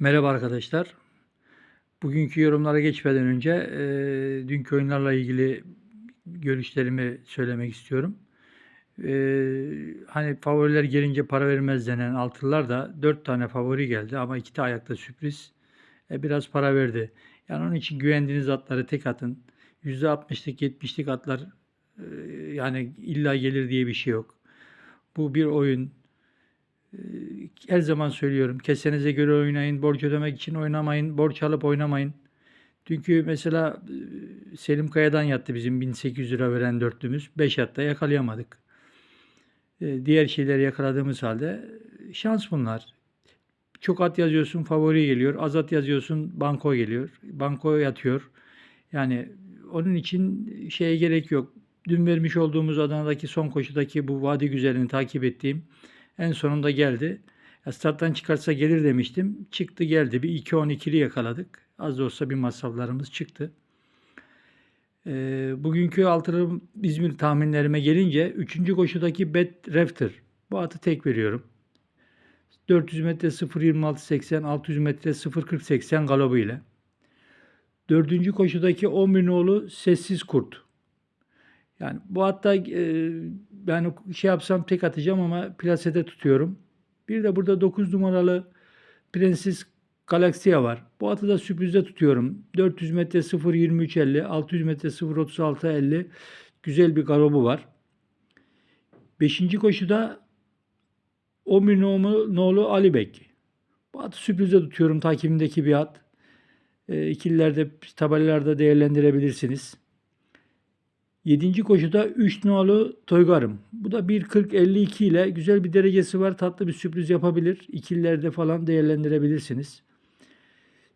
Merhaba arkadaşlar. Bugünkü yorumlara geçmeden önce e, dünkü oyunlarla ilgili görüşlerimi söylemek istiyorum. E, hani favoriler gelince para vermez denen altılılar da 4 tane favori geldi ama 2 de ayakta sürpriz. E, biraz para verdi. Yani onun için güvendiğiniz atları tek atın. %60'lık 70'lik atlar e, yani illa gelir diye bir şey yok. Bu bir oyun. Ee, Her zaman söylüyorum. Kesenize göre oynayın. Borç ödemek için oynamayın. Borç alıp oynamayın. Dünkü mesela e, Selim Kaya'dan yattı bizim 1800 lira veren dörtlümüz. 5 hatta yakalayamadık. Ee, Diğer şeyleri yakaladığımız halde e, şans bunlar. Çok at yazıyorsun favori geliyor. Az at yazıyorsun banko geliyor. Banko yatıyor. Yani onun için şeye gerek yok. Dün vermiş olduğumuz Adana'daki son koşudaki bu vadi güzelini takip ettiğim en sonunda geldi. Starttan çıkarsa gelir demiştim. Çıktı geldi. Bir 2-12'li yakaladık. Az da olsa bir masraflarımız çıktı. Ee, bugünkü altılı İzmir tahminlerime gelince 3. koşudaki Bet Rafter. Bu atı tek veriyorum. 400 metre 0.26.80, 600 metre 0.40.80 galobu ile. Dördüncü koşudaki 11 nolu Sessiz Kurt. Yani bu hatta e, ben şey yapsam tek atacağım ama plasede tutuyorum. Bir de burada 9 numaralı Prenses Galaxia var. Bu atı da sürprizde tutuyorum. 400 metre 0.23.50, 600 metre 0.36.50 güzel bir garobu var. Beşinci koşuda 11 nolu, Ali Bek. Bu atı sürprizde tutuyorum takibimdeki bir at. E, ikililerde tabelalarda değerlendirebilirsiniz. 7. koşuda 3 nolu Toygarım. Bu da 1.40-52 ile güzel bir derecesi var. Tatlı bir sürpriz yapabilir. İkililerde falan değerlendirebilirsiniz.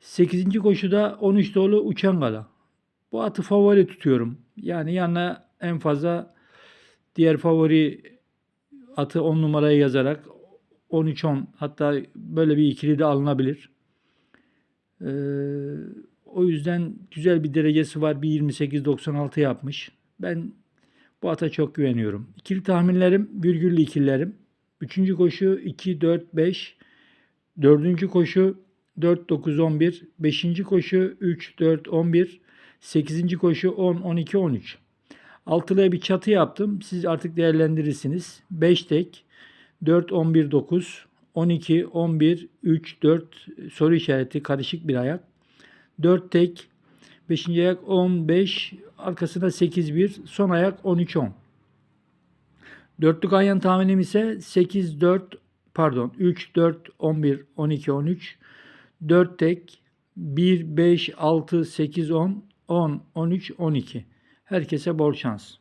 8. koşuda 13 nolu Uçan Gala. Bu atı favori tutuyorum. Yani yanına en fazla diğer favori atı 10 numaraya yazarak 13-10 hatta böyle bir ikili de alınabilir. Ee, o yüzden güzel bir derecesi var. Bir 28-96 yapmış. Ben bu ata çok güveniyorum. İkili tahminlerim virgüllü ikililerim. Üçüncü koşu 2, 4, 5. Dördüncü koşu 4, 9, 11. Beşinci koşu 3, 4, 11. Sekizinci koşu 10, 12, 13. Altılıya bir çatı yaptım. Siz artık değerlendirirsiniz. 5 tek, 4, 11, 9, 12, 11, 3, 4 soru işareti karışık bir ayak. 4 tek, 5. ayak 15, arkasına 8 1, son ayak 13 10. Dörtlük ayyan tahminim ise 8 4 pardon 3 4 11 12 13 4 tek 1 5 6 8 10 10 13 12. Herkese bol şans.